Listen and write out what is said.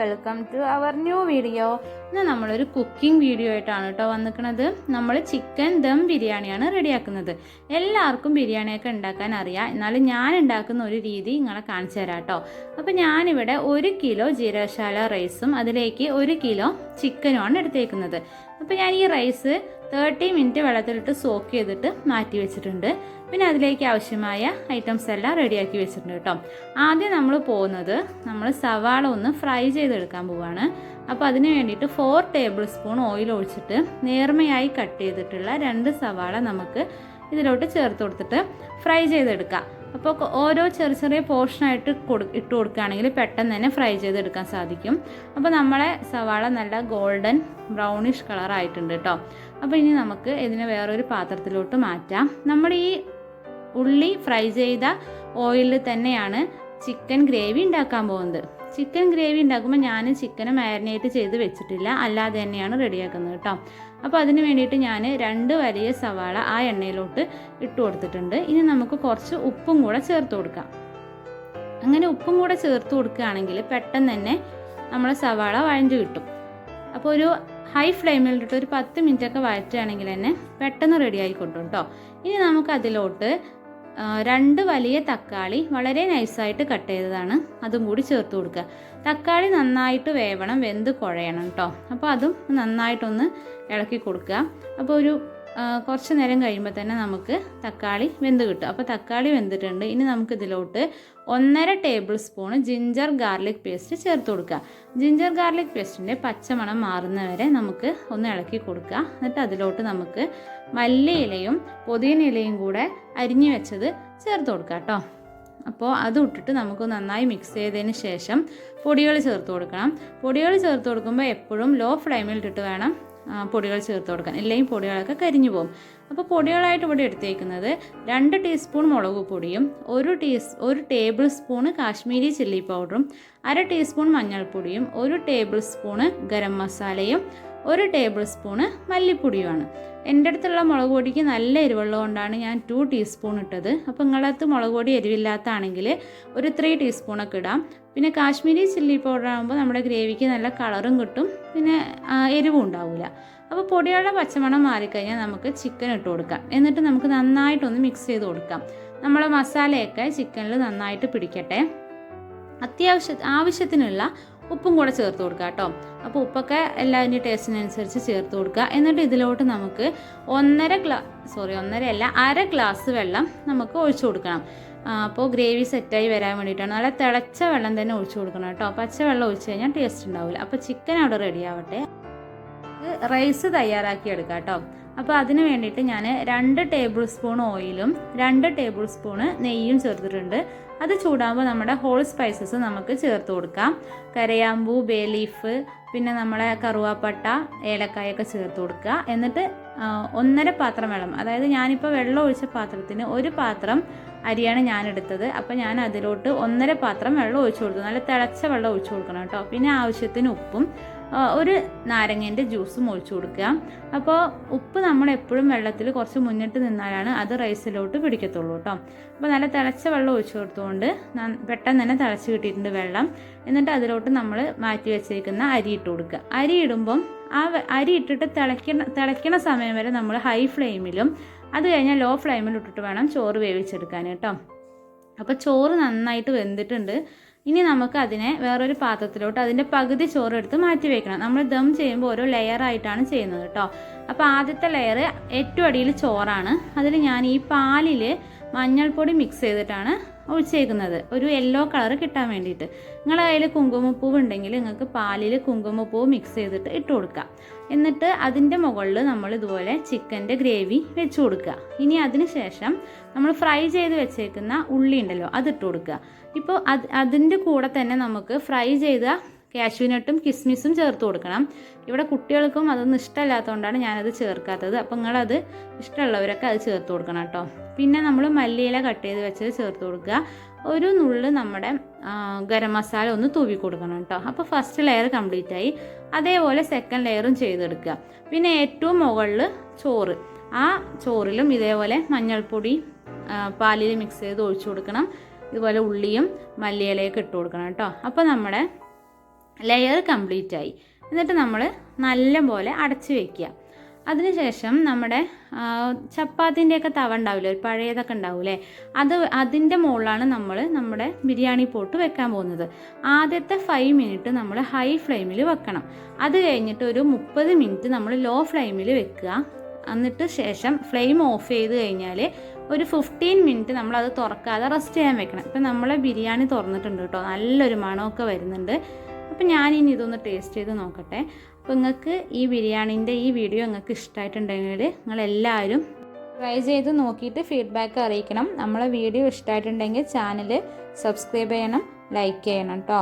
Welcome to our new video ഇന്ന് നമ്മളൊരു cooking video ആയിട്ടാണ് കേട്ടോ വന്നിരിക്കുന്നത് നമ്മൾ ചിക്കൻ ദം ബിരിയാണിയാണ് റെഡിയാക്കുന്നത് എല്ലാവർക്കും ബിരിയാണിയൊക്കെ ഉണ്ടാക്കാൻ അറിയാം. എന്നാലും ഞാൻ ഉണ്ടാക്കുന്ന ഒരു രീതി നിങ്ങളെ കാണിച്ചു തരാം കേട്ടോ അപ്പോൾ ഞാനിവിടെ ഒരു കിലോ ജീരകശാല റൈസും അതിലേക്ക് ഒരു കിലോ ചിക്കനുമാണ് എടുത്തേക്കുന്നത്. അപ്പോൾ ഞാൻ ഈ റൈസ് തേർട്ടി മിനിറ്റ് വെള്ളത്തിലിട്ട് സോക്ക് ചെയ്തിട്ട് മാറ്റി വെച്ചിട്ടുണ്ട്. പിന്നെ അതിലേക്ക് ആവശ്യമായ ഐറ്റംസ് എല്ലാം റെഡിയാക്കി വെച്ചിട്ടുണ്ട് കേട്ടോ. ആദ്യം നമ്മൾ പോകുന്നത് നമ്മൾ സവാള ഒന്ന് ഫ്രൈ ചെയ്തെടുക്കാൻ പോവാണ്. അപ്പോൾ അതിന് വേണ്ടിയിട്ട് ഫോർ ടേബിൾ സ്പൂൺ ഓയിൽ ഒഴിച്ചിട്ട് നേർമയായി കട്ട് ചെയ്തിട്ടുള്ള രണ്ട് സവാള നമുക്ക് ഇതിലോട്ട് ചേർത്ത് കൊടുത്തിട്ട് ഫ്രൈ ചെയ്തെടുക്കാം. അപ്പോൾ ഓരോ ചെറിയ ചെറിയ പോർഷനായിട്ട് കൊടു ഇട്ട് കൊടുക്കുകയാണെങ്കിൽ പെട്ടെന്ന് തന്നെ ഫ്രൈ ചെയ്തെടുക്കാൻ സാധിക്കും. അപ്പോൾ നമ്മളെ സവാള നല്ല ഗോൾഡൻ ബ്രൗണിഷ് കളർ ആയിട്ടുണ്ട് കേട്ടോ അപ്പോൾ ഇനി നമുക്ക് ഇതിനെ വേറൊരു പാത്രത്തിലോട്ട് മാറ്റാം. നമ്മൾ ഈ ഉള്ളി ഫ്രൈ ചെയ്ത ഓയിലിൽ തന്നെയാണ് ചിക്കൻ ഗ്രേവി ഉണ്ടാക്കാൻ പോകുന്നത്. ചിക്കൻ ഗ്രേവി ഉണ്ടാക്കുമ്പോൾ ഞാൻ ചിക്കനും മാരിനേറ്റ് ചെയ്ത് വെച്ചിട്ടില്ല. അല്ലാതെ തന്നെയാണ് റെഡിയാക്കുന്നത് കേട്ടോ. അപ്പോൾ അതിന് വേണ്ടിയിട്ട് ഞാൻ രണ്ട് വലിയ സവാള ആ എണ്ണയിലോട്ട് ഇട്ട് കൊടുത്തിട്ടുണ്ട്. ഇനി നമുക്ക് കുറച്ച് ഉപ്പും കൂടെ ചേർത്ത് കൊടുക്കാം. അങ്ങനെ ഉപ്പും കൂടെ ചേർത്ത് കൊടുക്കുകയാണെങ്കിൽ പെട്ടെന്ന് തന്നെ നമ്മളെ സവാള വഴഞ്ഞു കിട്ടും. അപ്പോൾ ഒരു ഹൈ ഫ്ലെയിമിലിട്ട് ഒരു പത്ത് മിനിറ്റ് ഒക്കെ വഴറ്റുകയാണെങ്കിൽ തന്നെ പെട്ടെന്ന് റെഡി ആയിക്കൊണ്ടും കേട്ടോ. ഇനി നമുക്ക് അതിലോട്ട് രണ്ട് വലിയ തക്കാളി വളരെ നൈസായിട്ട് കട്ട് ചെയ്തതാണ്. അതും കൂടി ചേർത്ത് കൊടുക്കുക. തക്കാളി നന്നായിട്ട് വേവണം വെന്ത് കുഴയണം കേട്ടോ അപ്പോൾ അതും നന്നായിട്ടൊന്ന് ഇളക്കി കൊടുക്കുക. അപ്പോൾ ഒരു കുറച്ച് നേരം കഴിയുമ്പോൾ തന്നെ നമുക്ക് തക്കാളി വെന്ത് കിട്ടും. അപ്പോൾ തക്കാളി വെന്തിട്ടുണ്ട്. ഇനി നമുക്ക് ഇതിലോട്ട് ഒന്നര tablespoon ginger garlic paste ചേർത്ത് കൊടുക്കുക ജിഞ്ചർ ഗാർലിക് പേസ്റ്റിന്റെ പച്ചമണം മാറുന്നവരെ നമുക്ക് ഒന്ന് ഇളക്കി കൊടുക്കുക എന്നിട്ട് അതിലോട്ട് നമുക്ക് മല്ലിയിലയും പുതിന ഇലയും കൂടെ അരിഞ്ഞു വെച്ചത് ചേർത്ത് കൊടുക്കുക കേട്ടോ. അപ്പോൾ അത് ഇട്ടിട്ട് നമുക്ക് നന്നായി മിക്സ് ചെയ്തതിന് ശേഷം പൊടികൾ ചേർത്ത് കൊടുക്കണം. പൊടികൾ ചേർത്ത് കൊടുക്കുമ്പോൾ എപ്പോഴും ലോ ഫ്ലെയിമിൽ ഇട്ടിട്ട് വേണം പൊടികൾ ചേർത്ത് കൊടുക്കാൻ. ഇല്ലെങ്കിൽ പൊടികളൊക്കെ കരിഞ്ഞു പോകും. അപ്പോൾ പൊടികളായിട്ട് ഇവിടെ എടുത്തേക്കുന്നത് രണ്ട് ടീസ്പൂൺ മുളക് പൊടിയും ഒരു ടീസ് ഒരു ടേബിൾ സ്പൂണ് കാശ്മീരി ചില്ലി പൗഡറും അര ടീസ്പൂൺ മഞ്ഞൾപ്പൊടിയും ഒരു ടേബിൾ സ്പൂണ് ഗരം മസാലയും ഒരു ടേബിൾ സ്പൂണ് മല്ലിപ്പൊടിയുമാണ്. എന്റെ അടുത്തുള്ള മുളക് പൊടിക്ക് നല്ല എരിവുള്ളത് കൊണ്ടാണ് ഞാൻ ടു ടീസ്പൂൺ ഇട്ടത്. അപ്പോൾ നിങ്ങളടുത്ത് മുളക് പൊടി എരിവില്ലാത്താണെങ്കിൽ ഒരു ത്രീ ടീസ്പൂണൊക്കെ ഇടാം. പിന്നെ കാശ്മീരി ചില്ലി പൗഡർ ആകുമ്പോൾ നമ്മുടെ ഗ്രേവിക്ക് നല്ല കളറും കിട്ടും. പിന്നെ എരിവും ഉണ്ടാവില്ല അപ്പോൾ പൊടിയുടെ പച്ചമണം മാറിക്കഴിഞ്ഞാൽ നമുക്ക് ചിക്കൻ ഇട്ട് കൊടുക്കാം. എന്നിട്ട് നമുക്ക് നന്നായിട്ടൊന്ന് മിക്സ് ചെയ്ത് കൊടുക്കാം. നമ്മളെ മസാലയൊക്കെ ചിക്കനിൽ നന്നായിട്ട് പിടിക്കട്ടെ. അത്യാവശ്യ ആവശ്യത്തിനുള്ള ഉപ്പും കൂടെ ചേർത്ത് കൊടുക്കുക കേട്ടോ. അപ്പോൾ ഉപ്പൊക്കെ എല്ലാവരുടെയും ടേസ്റ്റിനനുസരിച്ച് ചേർത്ത് കൊടുക്കുക. എന്നിട്ട് ഇതിലോട്ട് നമുക്ക് ഒന്നര ഗ്ലാ സോറി ഒന്നര അല്ല അര ഗ്ലാസ് വെള്ളം നമുക്ക് ഒഴിച്ചു കൊടുക്കണം. അപ്പോൾ ഗ്രേവി സെറ്റായി വരാൻ വേണ്ടിയിട്ടാണ്. നല്ല തിളച്ച വെള്ളം തന്നെ ഒഴിച്ചു കൊടുക്കണം കേട്ടോ. പച്ച വെള്ളം ഒഴിച്ച് കഴിഞ്ഞാൽ ടേസ്റ്റ് ഉണ്ടാവില്ല. അപ്പോൾ ചിക്കൻ അവിടെ റെഡി ആവട്ടെ. റൈസ് തയ്യാറാക്കി എടുക്കാം കേട്ടോ. അപ്പോൾ അതിന് വേണ്ടിയിട്ട് ഞാൻ രണ്ട് ടേബിൾ സ്പൂൺ ഓയിലും രണ്ട് ടേബിൾ സ്പൂണ് നെയ്യും ചേർത്തിട്ടുണ്ട്. അത് ചൂടാകുമ്പോൾ നമ്മുടെ ഹോൾ സ്പൈസസ് നമുക്ക് ചേർത്ത് കൊടുക്കാം. കരയാമ്പൂ ബേ ലീഫ് പിന്നെ നമ്മളെ കറുവാപ്പട്ട ഏലക്കായൊക്കെ ചേർത്ത് കൊടുക്കുക. എന്നിട്ട് ഒന്നര പാത്രം വെള്ളം അതായത് ഞാനിപ്പോൾ വെള്ളം ഒഴിച്ച പാത്രത്തിന് ഒരു പാത്രം അരിയാണ് ഞാൻ എടുത്തത് അപ്പോൾ ഞാൻ അതിലോട്ട് ഒന്നര പാത്രം വെള്ളം ഒഴിച്ചു കൊടുത്തു. നല്ല തിളച്ച വെള്ളം ഒഴിച്ചു കൊടുക്കണം കേട്ടോ. പിന്നെ ആവശ്യത്തിന് ഉപ്പും ഒരു നാരങ്ങേന്റെ ജ്യൂസും ഒഴിച്ചു കൊടുക്കുക. അപ്പോൾ ഉപ്പ് നമ്മൾ എപ്പോഴും വെള്ളത്തിൽ കുറച്ച് മുന്നിട്ട് നിന്നാലാണ് അത് റൈസിലോട്ട് പിടിക്കത്തുള്ളൂ കേട്ടോ. അപ്പോൾ നല്ല തിളച്ച വെള്ളം ഒഴിച്ചു കൊടുത്തുകൊണ്ട് പെട്ടെന്ന് തന്നെ തിളച്ച് കിട്ടിയിട്ടുണ്ട് വെള്ളം. എന്നിട്ട് അതിലോട്ട് നമ്മൾ മാറ്റി വെച്ചേക്കുന്ന അരി ഇട്ട് കൊടുക്കുക. അരി ഇടുമ്പം ആ അരി ഇട്ടിട്ട് തിളയ്ക്കണ തിളയ്ക്കണ സമയം വരെ നമ്മൾ ഹൈ ഫ്ലെയിമിലും അത് കഴിഞ്ഞാൽ ലോ ഫ്ലെയിമിൽ ഇട്ടിട്ട് വേണം ചോറ് വേവിച്ചെടുക്കാൻ കേട്ടോ. അപ്പോൾ ചോറ് നന്നായിട്ട് വെന്തിട്ടുണ്ട്. ഇനി നമുക്ക് അതിനെ വേറൊരു പാത്രത്തിലോട്ട് അതിന്റെ പകുതി ചോറ് എടുത്ത് മാറ്റി വെക്കണം. നമ്മൾ ദം ചെയ്യുമ്പോൾ ഓരോ ലെയർ ആയിട്ടാണ് ചെയ്യുന്നത് കേട്ടോ അപ്പോൾ ആദ്യത്തെ ലെയർ ഏറ്റവും അടിയിൽ ചോറാണ്. അതിൽ ഞാൻ ഈ പാലിൽ മഞ്ഞൾപ്പൊടി മിക്സ് ചെയ്തിട്ടാണ് ഒഴിച്ചേക്കുന്നത് ഒരു യെല്ലോ കളർ കിട്ടാൻ വേണ്ടിയിട്ട്. നിങ്ങളുടെ കയ്യിൽ കുങ്കുമപ്പൂവ് ഉണ്ടെങ്കിൽ നിങ്ങൾക്ക് പാലിൽ കുങ്കുമപ്പൂവ് മിക്സ് ചെയ്തിട്ട് ഇട്ട് കൊടുക്കുക. എന്നിട്ട് അതിന്റെ മുകളിൽ നമ്മൾ ഇതുപോലെ ചിക്കന്റെ ഗ്രേവി വെച്ച് കൊടുക്കുക. ഇനി അതിന് ശേഷം നമ്മൾ ഫ്രൈ ചെയ്ത് വെച്ചേക്കുന്ന ഉള്ളി ഉണ്ടല്ലോ അത് ഇട്ട് കൊടുക്കുക. ഇപ്പോൾ അത് അതിന്റെ കൂടെ തന്നെ നമുക്ക് ഫ്രൈ ചെയ്ത കാഷ്യൂനട്ടും കിസ്മിസും ചേർത്ത് കൊടുക്കണം. ഇവിടെ കുട്ടികൾക്കും അതൊന്നും ഇഷ്ടമല്ലാത്തതുകൊണ്ടാണ് ഞാനത് ചേർക്കാത്തത്. അപ്പം നിങ്ങളത് ഇഷ്ടമുള്ളവരൊക്കെ അത് ചേർത്ത് കൊടുക്കണം കേട്ടോ. പിന്നെ നമ്മൾ മല്ലിയില കട്ട് ചെയ്ത് വെച്ചത് ചേർത്ത് കൊടുക്കുക. ഒരു നുള്ള് നമ്മുടെ ഗരം മസാല ഒന്ന് തൂവി കൊടുക്കണം കേട്ടോ. അപ്പോൾ ഫസ്റ്റ് ലെയർ കംപ്ലീറ്റ് ആയി. അതേപോലെ സെക്കൻഡ് ലെയറും ചെയ്തെടുക്കുക. പിന്നെ ഏറ്റവും മുകളിൽ ചോറ്. ആ ചോറിലും ഇതേപോലെ മഞ്ഞൾപ്പൊടി പാലിൽ മിക്സ് ചെയ്ത് ഒഴിച്ചു കൊടുക്കണം. ഇതുപോലെ ഉള്ളിയും മല്ലിയിലയൊക്കെ ഇട്ട് കൊടുക്കണം കേട്ടോ. അപ്പോൾ നമ്മുടെ ലെയർ കംപ്ലീറ്റ് ആയി. എന്നിട്ട് നമ്മൾ നല്ലപോലെ അടച്ചു വെക്കുക. അതിനുശേഷം നമ്മുടെ ചപ്പാത്തിന്റെയൊക്കെ തവ ഉണ്ടാവില്ലേ? ഒരു പഴയതൊക്കെ ഉണ്ടാവില്ലേ? അത് അതിന്റെ മുകളിലാണ് നമ്മൾ നമ്മുടെ ബിരിയാണി പോട്ട് വെക്കാൻ പോകുന്നത്. ആദ്യത്തെ ഫൈവ് മിനിറ്റ് നമ്മൾ ഹൈ ഫ്ലെയിമിൽ വെക്കണം. അത് കഴിഞ്ഞിട്ട് ഒരു മുപ്പത് മിനിറ്റ് നമ്മൾ ലോ ഫ്ലെയിമിൽ വെക്കുക. എന്നിട്ട് ശേഷം ഫ്ലെയിം ഓഫ് ചെയ്ത് കഴിഞ്ഞാൽ ഒരു ഫിഫ്റ്റീൻ മിനിറ്റ് നമ്മൾ അത് തുറക്കാതെ റെസ്റ്റ് ചെയ്യാൻ വെക്കണം. ഇപ്പം നമ്മളെ ബിരിയാണി തുറന്നിട്ടുണ്ട് കേട്ടോ. നല്ലൊരു മണമൊക്കെ വരുന്നുണ്ട്. അപ്പം ഞാനിനി ഇതൊന്ന് ടേസ്റ്റ് ചെയ്ത് നോക്കട്ടെ. അപ്പോൾ നിങ്ങൾക്ക് ഈ ബിരിയാണീന്റെ ഈ വീഡിയോ നിങ്ങൾക്ക് ഇഷ്ടമായിട്ടുണ്ടെങ്കിൽ നിങ്ങളെല്ലാവരും ട്രൈ ചെയ്ത് നോക്കിയിട്ട് ഫീഡ്ബാക്ക് അറിയിക്കണം. നമ്മളെ വീഡിയോ ഇഷ്ടമായിട്ടുണ്ടെങ്കിൽ ചാനൽ സബ്സ്ക്രൈബ് ചെയ്യണം ലൈക്ക് ചെയ്യണം കേട്ടോ